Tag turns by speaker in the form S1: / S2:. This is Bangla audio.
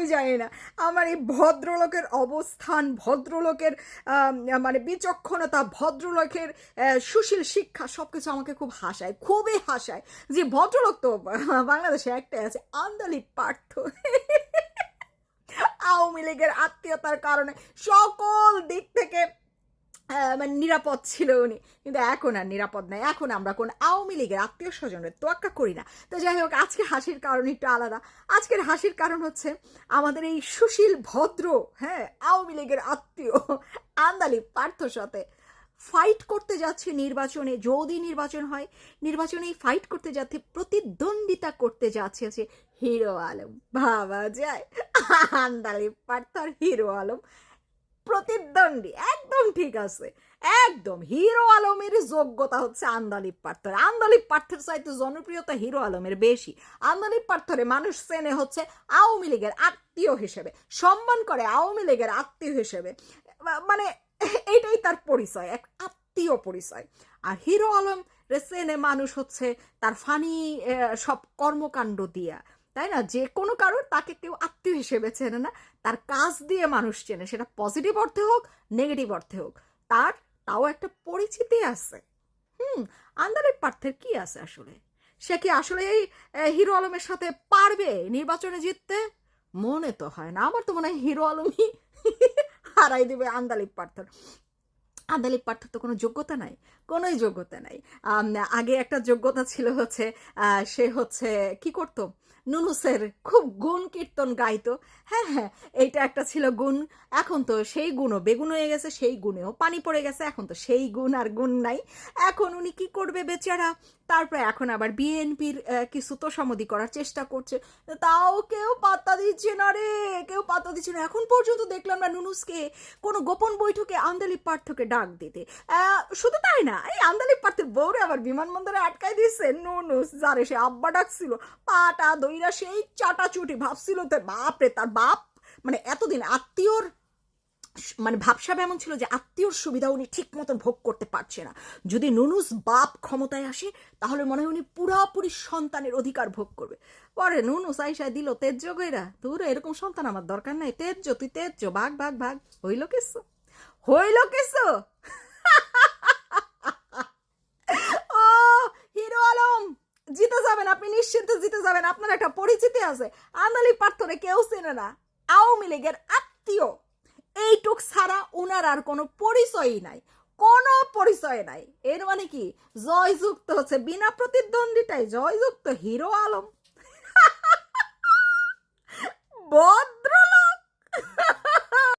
S1: কেনই জানি না। আমার এই ভদ্রলোকের অবস্থান, ভদ্রলোকের মানে বিচক্ষণতা, ভদ্রলোকের সুশীল শিক্ষা সব কিছু আমাকে খুব হাসায়, খুবই হাসায়। যে ভদ্রলোক তো বাংলাদেশে একটাই আছে, আন্দালি পার্থ। আওয়ামী লীগের আত্মীয়তার কারণে সকল দিক থেকে মানে নিরাপদ ছিল উনি। কিন্তু এখন আর নিরাপদ নাই। এখন আমরা কোন আওয়ামী লীগের আত্মীয় স্বজনের তোয়াক্কা করি না। তো যাই হোক আজকে হাসির কারণ একটু আলাদা। আজকের হাসির কারণ হচ্ছে আমাদের এই সুশীল, ভদ্র হ্যাঁ আওয়ামী লীগের আত্মীয় আন্দালি পার্থর সাথে ফাইট করতে যাচ্ছে নির্বাচনে। যদি নির্বাচন হয়, নির্বাচনে ফাইট করতে যাচ্ছে, প্রতিদ্বন্দ্বিতা করতে যাচ্ছে হচ্ছে হিরো আলম। ভাবা যায়। আন্দালি পার্থর হিরো আলম। প্রতিদ্বন্দ্বী। একদম ঠিক আছে। একদম হিরো আলমের যোগ্যতা হচ্ছে আন্দালিপ পার্থর। আন্দালিপ পার্থের চাইতে জনপ্রিয়তা হিরো আলমের বেশি। আন্দালিপ পার্থরে মানুষ চেনে হচ্ছে আওয়ামী লীগের আত্মীয় হিসেবে। সম্মান করে আওয়ামী লীগের আত্মীয় হিসেবে। মানে এটাই তার পরিচয়, এক আত্মীয় পরিচয়। আর হিরো আলম রে চেনে মানুষ হচ্ছে তার ফানি সব কর্মকাণ্ড দিয়া। তাই না? যে কোনো কারোর তাকে কেউ আত্মীয় হিসেবে চেনে না। তার কাজ দিয়ে মানুষ চেনে। সেটা পজিটিভ অর্থে হোক নেগেটিভ অর্থে হোক। তার তাও একটা পরিচিতি আছে। হুম, আন্দারের পার্থের কি আছে আসলে? সে কি আসলে এই হিরো আলমের সাথে পারবে নির্বাচনে জিততে? মনে তো হয় না। আমার তো মনে হয় হিরো আলমই হারাই দিবে আন্দালিপ পার্থর। আন্দালিপ পার্থর তো কোনো যোগ্যতা নাই। কোনোই যোগ্যতা নাই। আগে একটা যোগ্যতা ছিল হচ্ছে সে হচ্ছে কি করতো? নুনুসের খুব গুণ কীর্তন গাইতো। হ্যাঁ হ্যাঁ এইটা একটা ছিল গুণ। এখন তো সেই গুণও বেগুন হয়ে গেছে, সেই গুণেও পানি পড়ে গেছে, এখন তো সেই গুণ আর গুণ নাই। এখন উনি কি করবে বেচারা? তারপরে এখন আবার বিএনপির কিছু তোষামদি করার চেষ্টা করছে। তাও কেউ পাত্তা দিচ্ছে না রে, কেউ পাত্তা দিচ্ছে না। এখন পর্যন্ত দেখলাম না নুনুসকে কোনো গোপন বৈঠকে আন্দালিপ পার্থকে ডাক দিতে। শুধু তাই না, এই আন্দালিপ পার্থের বউরে আবার বিমানবন্দরে আটকাই দিচ্ছে নুনুস, যারে সে আব্বা ডাকছিল। পাটা দইরা সেই চাটাচুটি ভাবছিল তো বাপরে তার বাপ মানে এতদিন আত্মীয়র মানে ভাবসাব এমন ছিল যে আত্মীয়র সুবিধা উনি ঠিক মতন ভোগ করতে পারছে না। যদি নুনুস বাপ ক্ষমতায় আসে, তাহলে মনে হয় উনি পুরাপুরি সন্তানের অধিকার ভোগ করবে। পরে নুনুস আইসায় দিল, তেজ্য গইরা তোর এরকম সন্তান আমার দরকার নাই। তেজ্য, তুই তেজ্য ভাগ ভাগ ভাগ হইল কিছু হইল কিছু আপনি নিশ্চিন্তে জিতে যাবেন, আপনার একটা পরিচিতি আছে। আনালি পার্থরে কেউ চেনে না। আওয়ামী লীগের আত্মীয়। এইটুক ছাড়া উনার আর কোনো পরিচয়ই নাই। কোনো পরিচয় নাই। এর মানে কি? জয়যুক্ত হচ্ছে বিনা প্রতিদ্বন্দ্বিতায় জয়যুক্ত হিরো আলম। বদ